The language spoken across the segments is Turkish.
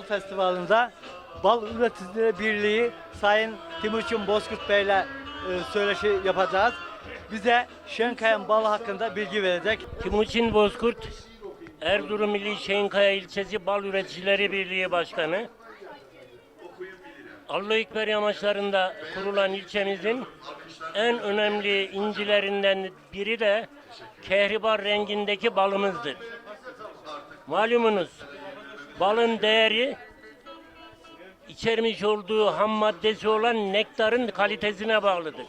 Festivali'nde Bal Üreticileri Birliği Sayın Timuçin Bozkurt Bey'le e, söyleşi yapacağız. Bize Şenkaya'nın balı hakkında bilgi verecek. Timuçin Bozkurt, Erzurum İli Şehinkaya İlçesi Bal Üreticileri Birliği Başkanı. Allah Ekber yamaçlarında kurulan ilçemizin en önemli incilerinden biri de kehribar rengindeki balımızdır. Malumunuz balın değeri içermiş olduğu ham maddesi olan nektarın kalitesine bağlıdır.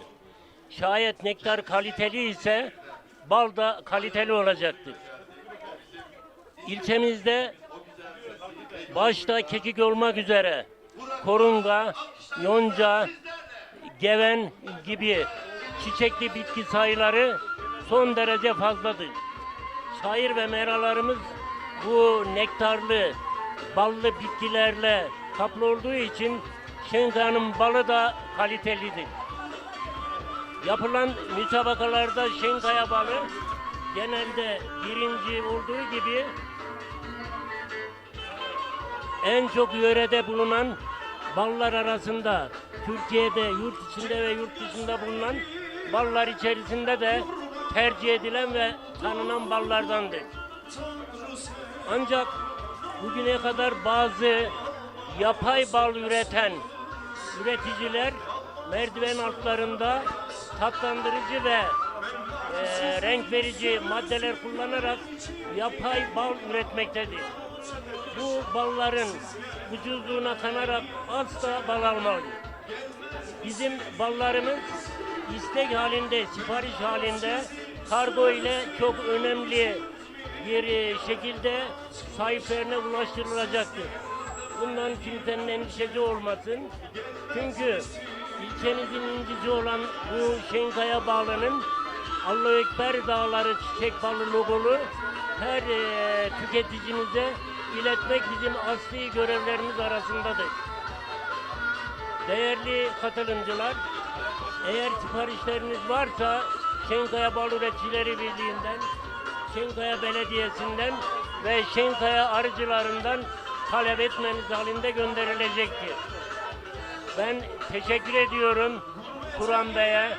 Şayet nektar kaliteli ise bal da kaliteli olacaktır. İlçemizde başta kekik olmak üzere korunga, yonca, geven gibi çiçekli bitki sayıları son derece fazladır. Şair ve meralarımız bu nektarlı, ballı bitkilerle kaplı olduğu için Şenkaya'nın balı da kalitelidir. Yapılan müsabakalarda Şenkaya balı genelde birinci olduğu gibi en çok yörede bulunan ballar arasında Türkiye'de yurt içinde ve yurt dışında bulunan ballar içerisinde de tercih edilen ve tanınan ballardandır. Ancak bugüne kadar bazı yapay bal üreten üreticiler merdiven altlarında tatlandırıcı ve e, renk verici maddeler kullanarak yapay bal üretmektedir. Bu balların vücuduna kanarak asla bal almalı. Bizim ballarımız istek halinde, sipariş halinde kargo ile çok önemli e, şekilde sahiplerine ulaştırılacaktır. Bundan kimsenin endişesi olmasın. Çünkü ilçemizin incisi olan bu Şenkaya bağının Allahu Ekber Dağları çiçek balı logolu her e, tüketicimize iletmek bizim asli görevlerimiz arasındadır. Değerli katılımcılar, eğer siparişleriniz varsa Şenkaya Bal Üreticileri Birliği'nden, Şenkaya Belediyesi'nden ve Şenkaya arıcılarından talep etmeniz halinde gönderilecektir. Ben teşekkür ediyorum Turan Bey'e,